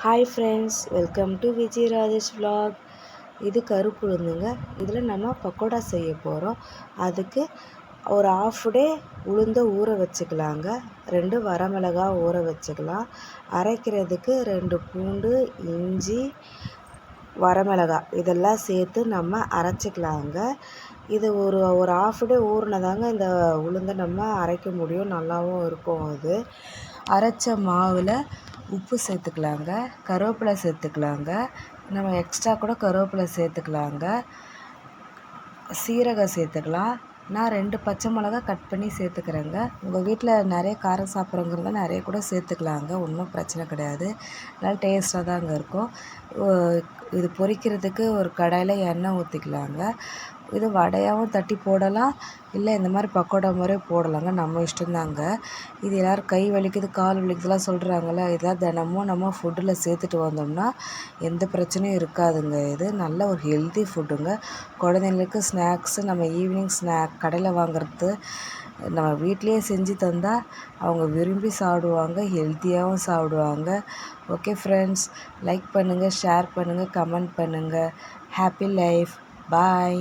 Hi friends welcome to Vijay Rajesh vlog இது கருப்பு உளுந்துங்க இதில் நம்ம பக்கோடா செய்ய போகிறோம் அதுக்கு ஒரு ஆஃப் டே உளுந்த ஊற வச்சுக்கலாங்க. ரெண்டு வரமிளகா ஊற வச்சுக்கலாம். அரைக்கிறதுக்கு ரெண்டு பூண்டு இஞ்சி வரமிளகா இதெல்லாம் சேர்த்து நம்ம அரைச்சிக்கலாங்க. இது ஒரு ஒரு ஆஃப் டே ஊறினதாங்க இந்த உளுந்தை நம்ம அரைக்க முடியும். நல்லாவும் இருக்கும் அது. அரைச்ச மாவில் உப்பு சேர்த்துக்கலாங்க கருவேப்பிலை சேர்த்துக்கலாங்க நம்ம எக்ஸ்ட்ரா கூட கருவேப்பிலை சேர்த்துக்கலாங்க. சீரகம் சேர்த்துக்கலாம். நான் ரெண்டு பச்சை மிளகா கட் பண்ணி சேர்த்துக்கிறேங்க. உங்கள் வீட்டில் நிறைய காரம் சாப்பிட்றவங்கிறத நிறைய கூட சேர்த்துக்கலாங்க. ஒன்றும் பிரச்சனை கிடையாது. நல்லா டேஸ்ட்டாக தாங்க இருக்கும். இது பொரிக்கிறதுக்கு ஒரு கடாயில் எண்ணெய் ஊற்றிக்கலாங்க இது வடையாகவும் தட்டி போடலாம். இல்லை இந்த மாதிரி பக்கோடா மாதிரியே போடலாங்க. நம்ம இஷ்டம்தாங்க. இது எல்லோரும் கை வலிக்குது கால் வலிக்குதுலாம் சொல்கிறாங்கல்ல இதெல்லாம் தினமும் நம்ம ஃபுட்டில் சேர்த்துட்டு வந்தோம்னா எந்த பிரச்சனையும் இருக்காதுங்க. இது நல்ல ஒரு ஹெல்த்தி ஃபுட்டுங்க குழந்தைங்களுக்கு ஸ்நாக்ஸு நம்ம ஈவினிங் ஸ்நாக் கடையில் வாங்குறது நம்ம வீட்லேயே செஞ்சு தந்தால் அவங்க விரும்பி சாப்பிடுவாங்க ஹெல்த்தியாகவும் சாப்பிடுவாங்க. ஓகே ஃப்ரெண்ட்ஸ் லைக் பண்ணுங்கள் ஷேர் பண்ணுங்கள் கமெண்ட் பண்ணுங்கள் ஹாப்பி லைஃப் பாய்